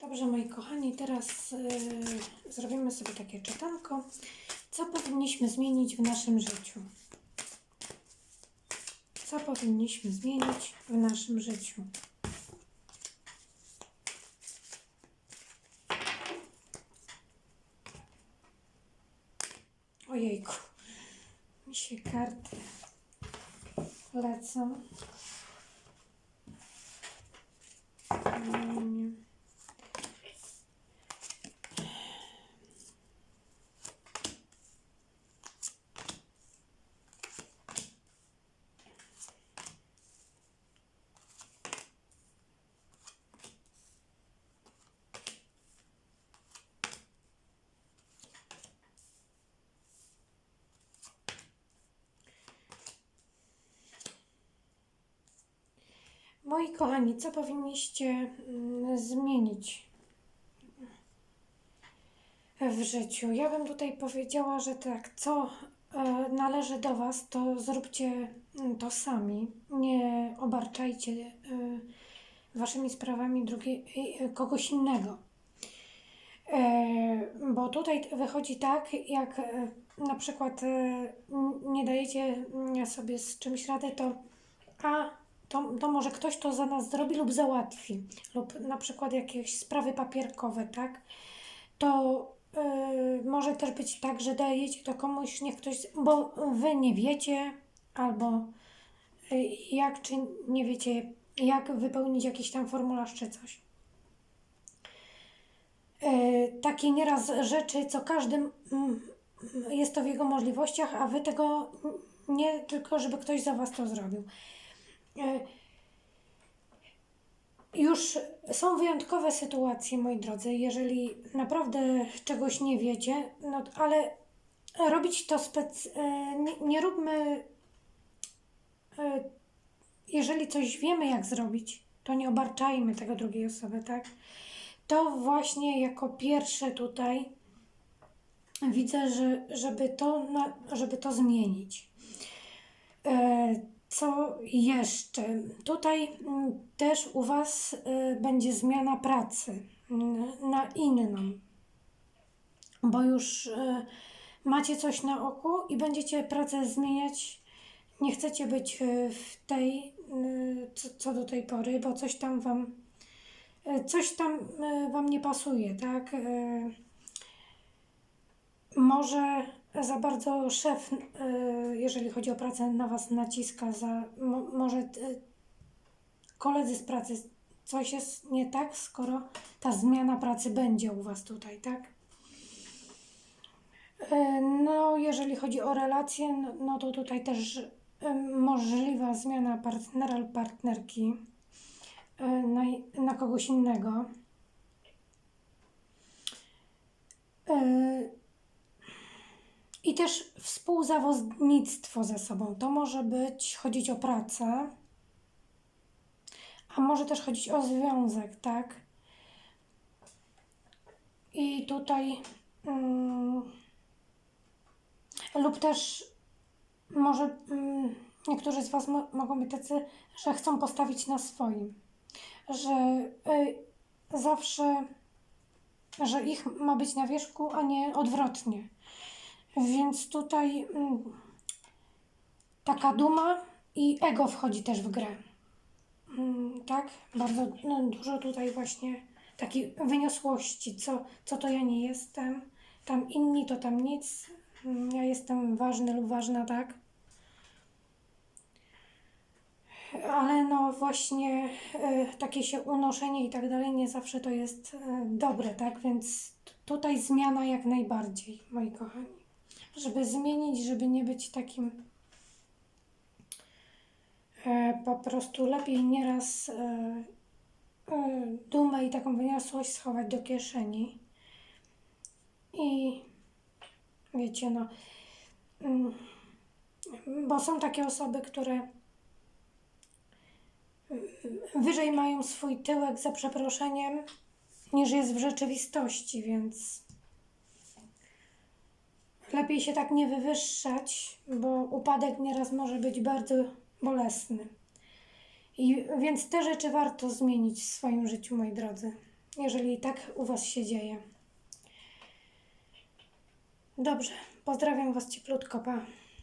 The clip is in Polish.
Dobrze, moi kochani, teraz yy, zrobimy sobie takie czytanko. Co powinniśmy zmienić w naszym życiu? Co powinniśmy zmienić w naszym życiu? Ojejku, mi się karty lecą. Mm. Moi kochani, co powinniście mm, zmienić w życiu? Ja bym tutaj powiedziała, że tak, co e, należy do Was, to zróbcie mm, to sami. Nie obarczajcie e, Waszymi sprawami e, kogoś innego. Bo tutaj wychodzi tak, jak na przykład nie dajecie mm, sobie z czymś rady, to a to, to może ktoś to za nas zrobi lub załatwi, lub na przykład jakieś sprawy papierkowe, tak? To y, może też być tak, że dajecie to komuś, niech ktoś, bo wy nie wiecie, albo y, jak, czy nie wiecie, jak wypełnić jakiś tam formularz czy coś. Y, takie nieraz rzeczy, co każdym mm, jest to w jego możliwościach, a wy tego nie tylko, żeby ktoś za was to zrobił. E, Już są wyjątkowe sytuacje, moi drodzy, jeżeli naprawdę czegoś nie wiecie, no ale robić to spec... e, nie, nie róbmy. e, Jeżeli coś wiemy, jak zrobić, to nie obarczajmy tego drugiej osoby, tak? To właśnie jako pierwsze tutaj widzę, że żeby to, żeby to zmienić. Co jeszcze? Tutaj mm, też u Was y, będzie zmiana pracy mm, na inną, bo już y, macie coś na oku i będziecie pracę zmieniać. Nie chcecie być y, w tej, co, do tej pory, bo coś tam Wam, coś tam Wam nie pasuje, tak? Może za bardzo szef, y, jeżeli chodzi o pracę, na Was naciska, za, mo, może y, koledzy z pracy, coś jest nie tak, skoro ta zmiana pracy będzie u Was tutaj, tak? Y, No, jeżeli chodzi o relacje, no, no to tutaj też możliwa zmiana partnera lub partnerki na, na kogoś innego. I też współzawodnictwo ze sobą. To może być chodzić o pracę, a może też chodzić o związek, tak? I tutaj mm, lub też może mm, niektórzy z Was mo- mogą być tacy, że chcą postawić na swoim, że y, zawsze, że ich ma być na wierzchu, a nie odwrotnie. Więc tutaj mm, taka duma i ego wchodzi też w grę. Mm, tak, bardzo no, dużo tutaj właśnie takiej wyniosłości, co, co to ja nie jestem, tam inni to tam nic, Mm, ja jestem ważny lub ważna, tak. Ale no właśnie e, takie się unoszenie i tak dalej nie zawsze to jest e, dobre, tak? Więc tutaj zmiana jak najbardziej, moi kochani. Żeby zmienić, żeby nie być takim e, po prostu lepiej nieraz e, e, dumę i taką wyniosłość schować do kieszeni. I wiecie, no, mm, bo są takie osoby, które wyżej mają swój tyłek za przeproszeniem niż jest w rzeczywistości, więc lepiej się tak nie wywyższać, bo upadek nieraz może być bardzo bolesny. I więc te rzeczy warto zmienić w swoim życiu, moi drodzy. jeżeli tak u Was się dzieje. Dobrze, pozdrawiam Was cieplutko, pa.